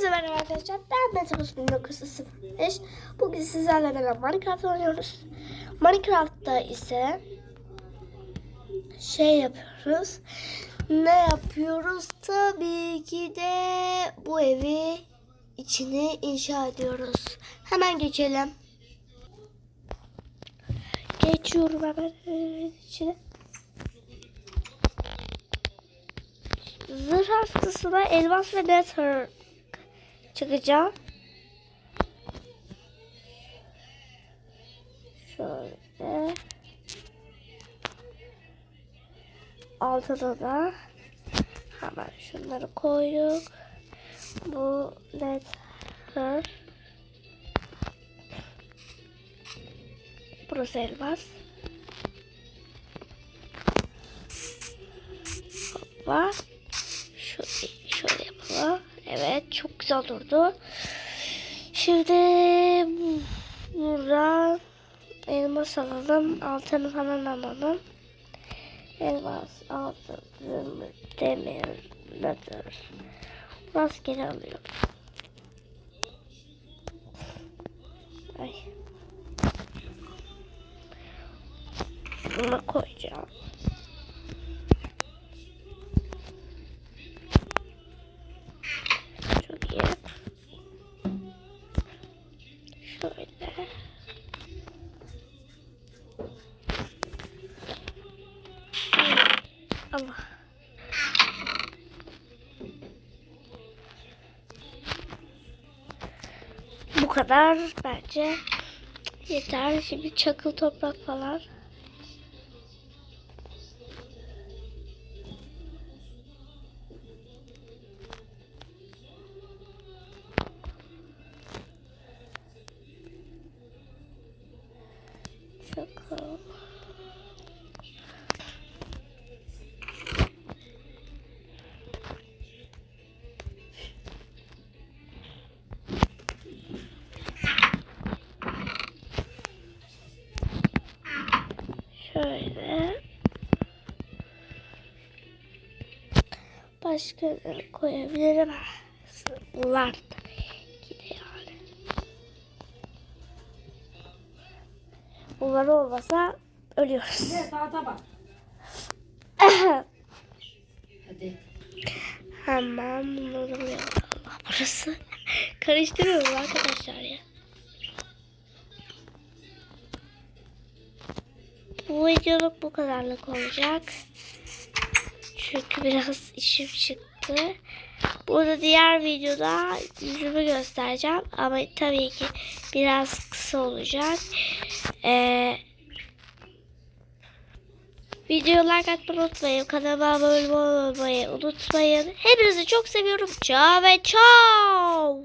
Hepinize merhaba arkadaşlar. Ben Metabus 1905. Bugün sizlerle beraber Minecraft oynuyoruz. Minecraft'ta ise şey yapıyoruz. Ne yapıyoruz? Tabii ki de bu evi içini inşa ediyoruz. Hemen geçelim. Geçiyorum hemen evin içine. Zırh hastasına elmas ve nether çıkacağım. Şöyle. Altına da hemen şunları koyduk. Bu nether. Burası elmas. Hoppa. Şu, şöyle yapalım. Evet çok güzel durdu. Şimdi buradan elmas alalım. Altını falan alalım. Elmas, altın, zümrüt, demir, nedir? Rastgele alıyorum. Ay. Şunu koyacağım. Şöyle. Allah. Bu kadar bence yeter. Şimdi çakıl toprak falan. Çakıl. Şöyle. Başka koyabilirim. Bunlar tabii ki de yani. Bunlar olmasa ölüyoruz. Ne saate bak. Hadi. Hemen bunları buraya Allah burası. Karıştırıyorum arkadaşlar ya. Bu videoluk bu kadarlık olacak. Çünkü biraz işim çıktı. Burada diğer videoda yüzümü göstereceğim. Ama tabii ki biraz kısa olacak. Ee, Videoyu like atmayı unutmayın. Kanalıma abone olmayı unutmayın. Hepinizi çok seviyorum. Ciao ve ciao.